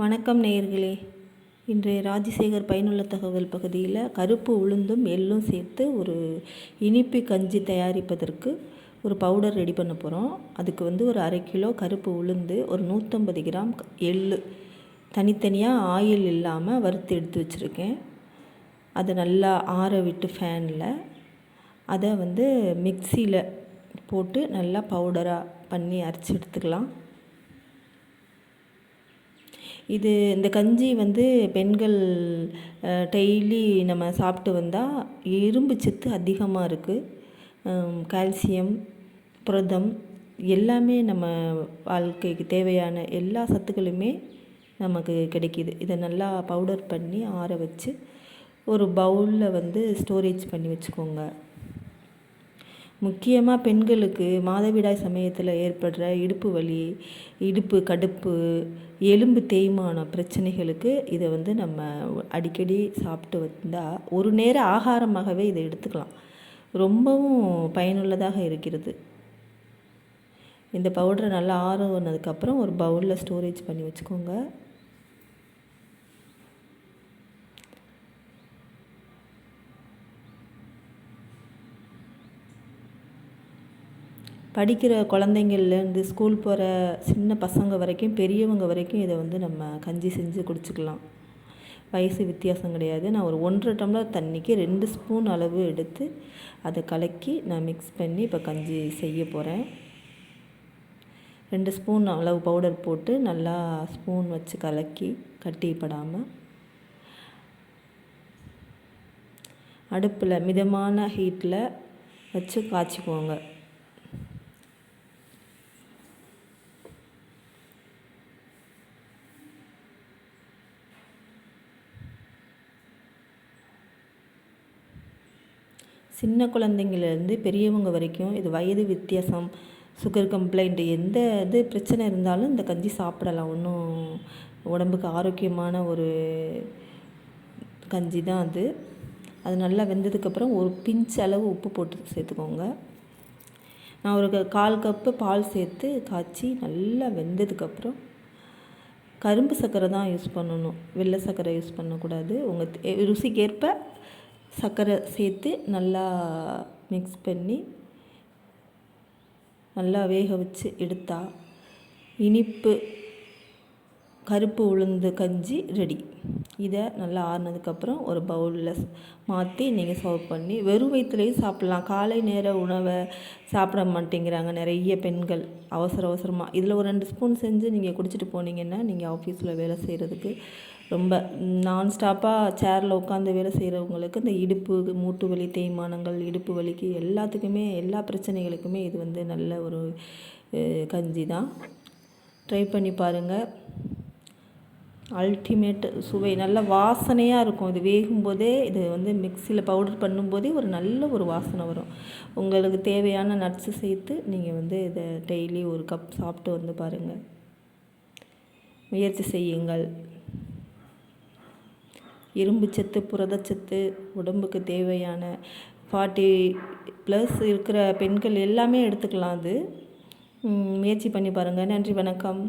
வணக்கம் நேயர்களே. இன்றைய ராஜசேகர் பயனுள்ள தகவல் பகுதியில் கருப்பு உளுந்தும் எள்ளும் சேர்த்து ஒரு இனிப்பு கஞ்சி தயாரிப்பதற்கு ஒரு பவுடர் ரெடி பண்ண போகிறோம் அதுக்கு வந்து ஒரு அரை கிலோ கருப்பு உளுந்து ஒரு நூற்றம்பது கிராம் எள் தனித்தனியாக ஆயில் இல்லாமல் வறுத்து எடுத்து வச்சுருக்கேன். அதை நல்லா ஆற விட்டு ஃபேனில் அதை வந்து மிக்சியில் போட்டு நல்லா பவுடராக பண்ணி அரைச்சி எடுத்துக்கலாம். இது இந்த கஞ்சி வந்து பெண்கள் டெய்லி நம்ம சாப்பிட்டு வந்தால் இரும்பு சத்து அதிகமாக இருக்குது கால்சியம் புரதம் எல்லாமே நம்ம வாழ்க்கைக்கு தேவையான எல்லா சத்துக்களுமே நமக்கு கிடைக்கிது. இதை நல்லா பவுடர் பண்ணி ஆற வச்சு ஒரு பவுலில் வந்து ஸ்டோரேஜ் பண்ணி வச்சுக்கோங்க. முக்கியமாக பெண்களுக்கு மாதவிடாய் சமயத்தில் ஏற்படுற இடுப்பு வலி இடுப்பு கடுப்பு எலும்பு தேய்மான பிரச்சனைகளுக்கு இதை வந்து நம்ம அடிக்கடி சாப்பிட்டு வந்தால் ஒரு நேர ஆகாரமாகவே இதை எடுத்துக்கலாம். ரொம்பவும் பயனுள்ளதாக இருக்கிறது. இந்த பவுடரை நல்லா ஆறுனதுக்கப்புறம் ஒரு பவுலில் ஸ்டோரேஜ் பண்ணி வச்சுக்கோங்க. படிக்கிற குழந்தைங்கள்லேருந்து ஸ்கூல் போகிற சின்ன பசங்க வரைக்கும் பெரியவங்க வரைக்கும் இதை வந்து நம்ம கஞ்சி செஞ்சு குடிச்சிக்கலாம். வயசு வித்தியாசம் கிடையாது. நான் ஒரு ஒன்றரை டம்ளர் தண்ணிக்கு ரெண்டு ஸ்பூன் அளவு எடுத்து அதை கலக்கி நான் மிக்ஸ் பண்ணி இப்போ கஞ்சி செய்ய போகிறேன் ரெண்டு ஸ்பூன் அளவு பவுடர் போட்டு நல்லா ஸ்பூன் வச்சு கலக்கி கட்டிப்படாமல் அடுப்பில் மிதமான ஹீட்டில் வச்சு காய்ச்சிக்குவோங்க சின்ன குழந்தைங்கள்லேருந்து பெரியவங்க வரைக்கும் இது வயது வித்தியாசம் சுகர் கம்ப்ளைண்ட் எந்த இது பிரச்சனை இருந்தாலும் இந்த கஞ்சி சாப்பிடலாம். ஒன்றும் உடம்புக்கு ஆரோக்கியமான ஒரு கஞ்சி தான் அது. அது நல்லா வெந்ததுக்கப்புறம் ஒரு பிஞ்ச் அளவு உப்பு போட்டு சேர்த்துக்கோங்க. நான் ஒரு கால் கப்பு பால் சேர்த்து காய்ச்சி நல்லா வெந்ததுக்கப்புறம் கரும்பு சர்க்கரை தான் யூஸ் பண்ணணும். வெள்ளை சர்க்கரை யூஸ் பண்ணக்கூடாது. உங்கள் ருசிக்கேற்ப சர்க்கரை சேர்த்து நல்லா மிக்ஸ் பண்ணி நல்லா வேக வச்சு எடுத்தால் இனிப்பு கருப்பு உளுந்து கஞ்சி ரெடி இதை நல்லா ஆறுனதுக்கப்புறம் ஒரு பவுலில் மாற்றி நீங்கள் சர்வ் பண்ணி வெறும் வயிற்றுலேயும் சாப்பிட்லாம். காலை நேர உணவை சாப்பிட மாட்டேங்கிறாங்க நிறைய பெண்கள். அவசர அவசரமாக இதில் ஒரு ரெண்டு ஸ்பூன் செஞ்சு நீங்கள் குடிச்சிட்டு போனீங்கன்னா நீங்கள் ஆஃபீஸில் வேலை செய்கிறதுக்கு ரொம்ப நான் ஸ்டாப்பாக சேரில் உட்காந்து வேலை செய்கிறவங்களுக்கு இந்த இடுப்பு மூட்டு வலி தேய்மானங்கள் இடுப்பு வலிக்கு எல்லாத்துக்குமே எல்லா பிரச்சனைகளுக்குமே இது வந்து நல்ல ஒரு கஞ்சி தான். ட்ரை பண்ணி பாருங்கள் அல்டிமேட் சுவை. நல்ல வாசனையாக இருக்கும். இது வேகும்போதே இது வந்து மிக்சியில் பவுடர் பண்ணும்போதே ஒரு நல்ல ஒரு வாசனை வரும். உங்களுக்கு தேவையான நட்ஸு சேர்த்து நீங்கள் வந்து இதை டெய்லி ஒரு கப் சாப்பிட்டு வந்து பாருங்கள் முயற்சி செய்யுங்கள். இரும்பு சத்து புரதச்சத்து உடம்புக்கு தேவையான ஃபார்ட்டி ப்ளஸ் இருக்கிற பெண்கள் எல்லாமே எடுத்துக்கலாம் அது. முயற்சி பண்ணி பாருங்கள் நன்றி வணக்கம்.